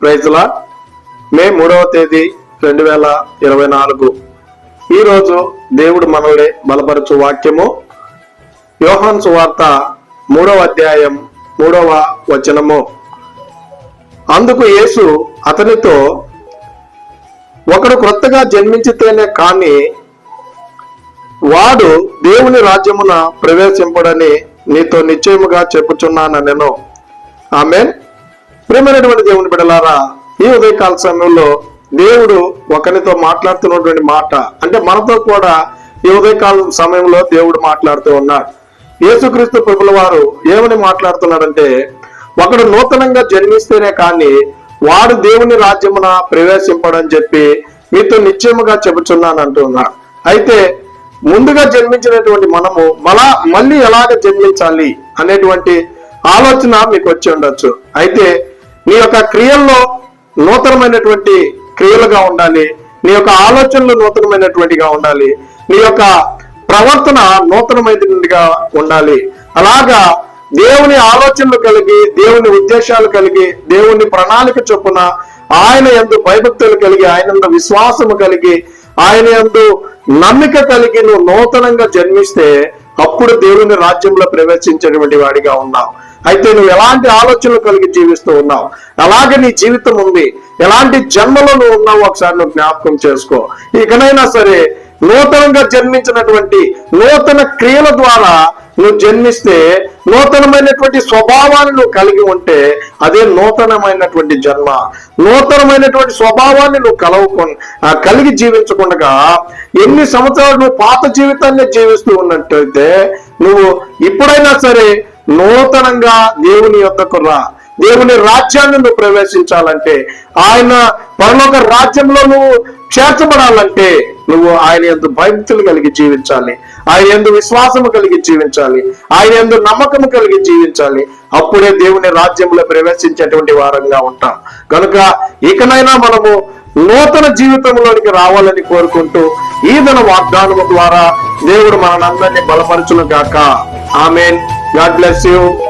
ప్రైజ్లా. మే మూడవ తేదీ రెండు వేల ఇరవై నాలుగు. ఈరోజు దేవుడు మనల్ని బలపరచు వాక్యము. యోహాన్ సువార్త మూడవ అధ్యాయం మూడవ వచనము. అందుకు యేసు అతనితో ఒకడు క్రొత్తగా జన్మించితేనే కానీ వాడు దేవుని రాజ్యమున ప్రవేశింపడని నీతో నిశ్చయముగా చెప్పుచున్నాను నేను ఆమె ప్రేమైనటువంటి దేవుని బిడలారా ఈ ఉదయకాల సమయంలో దేవుడు ఒకరితో మాట్లాడుతున్నటువంటి మాట అంటే మనతో కూడా ఈ ఉదయకాల సమయంలో దేవుడు మాట్లాడుతూ ఉన్నాడు. యేసుక్రీస్తు ప్రభుల వారు ఏమని మాట్లాడుతున్నాడంటే ఒకడు నూతనంగా జన్మిస్తేనే కానీ వాడు దేవుని రాజ్యమున ప్రవేశింపడని చెప్పి మీతో నిశ్చయముగా చెబుతున్నాను అంటున్నాడు అయితే ముందుగా జన్మించినటువంటి మనము మళ్ళా మళ్ళీ ఎలాగ జన్మించాలి అనేటువంటి ఆలోచన మీకు వచ్చి ఉండొచ్చు. అయితే నీ యొక్క క్రియల్లో నూతనమైనటువంటి క్రియలుగా ఉండాలి. నీ యొక్క ఆలోచనలు నూతనమైనటువంటిగా ఉండాలి. నీ యొక్క ప్రవర్తన నూతనమైనటువంటిగా ఉండాలి. అలాగా దేవుని ఆలోచనలు కలిగి దేవుని ఉద్దేశాలు కలిగి దేవుని ప్రణాళిక చొప్పున ఆయన ఎందు భయభక్తులు కలిగి ఆయన ఎందు విశ్వాసము కలిగి ఆయన యందు నమ్మిక కలిగి నువ్వు నూతనంగా జన్మిస్తే అప్పుడు దేవుని రాజ్యంలో ప్రవేశించేటువంటి వాడిగా ఉన్నావు. అయితే నువ్వు ఎలాంటి ఆలోచనలు కలిగి జీవిస్తూ ఉన్నావు? అలాగే నీ జీవితం ఉంది. ఎలాంటి జన్మలో నువ్వు ఉన్నావు ఒకసారి నువ్వు జ్ఞాపకం చేసుకో. ఇకనైనా సరే నూతనంగా జన్మించినటువంటి నూతన క్రియల ద్వారా నువ్వు జన్మిస్తే నూతనమైనటువంటి స్వభావాన్ని నువ్వు కలిగి ఉంటే అదే నూతనమైనటువంటి జన్మ. నూతనమైనటువంటి స్వభావాన్ని నువ్వు కలవకు కలిగి జీవించకుండా ఎన్ని సంవత్సరాలు నువ్వు పాత జీవితాన్ని జీవిస్తూ ఉన్నట్టయితే నువ్వు ఇప్పుడైనా సరే నూతనంగా దేవుని యొద్దకు రా. దేవుని రాజ్యాన్ని నువ్వు ప్రవేశించాలంటే ఆయన పరలోక రాజ్యంలో నువ్వు చేర్చబడాలంటే నువ్వు ఆయన ఎందు భక్తులు కలిగి జీవించాలి. ఆయన ఎందు విశ్వాసము కలిగి జీవించాలి. ఆయన ఎందు నమ్మకము కలిగి జీవించాలి. అప్పుడే దేవుని రాజ్యంలో ప్రవేశించేటువంటి వారంగా ఉంటాం. కనుక ఇకనైనా మనము నూతన జీవితంలోనికి రావాలని కోరుకుంటూ ఈ దిన వాగ్దానము ద్వారా దేవుడు మనందరినీ బలపరచును గాక ఆమెన్. God bless you.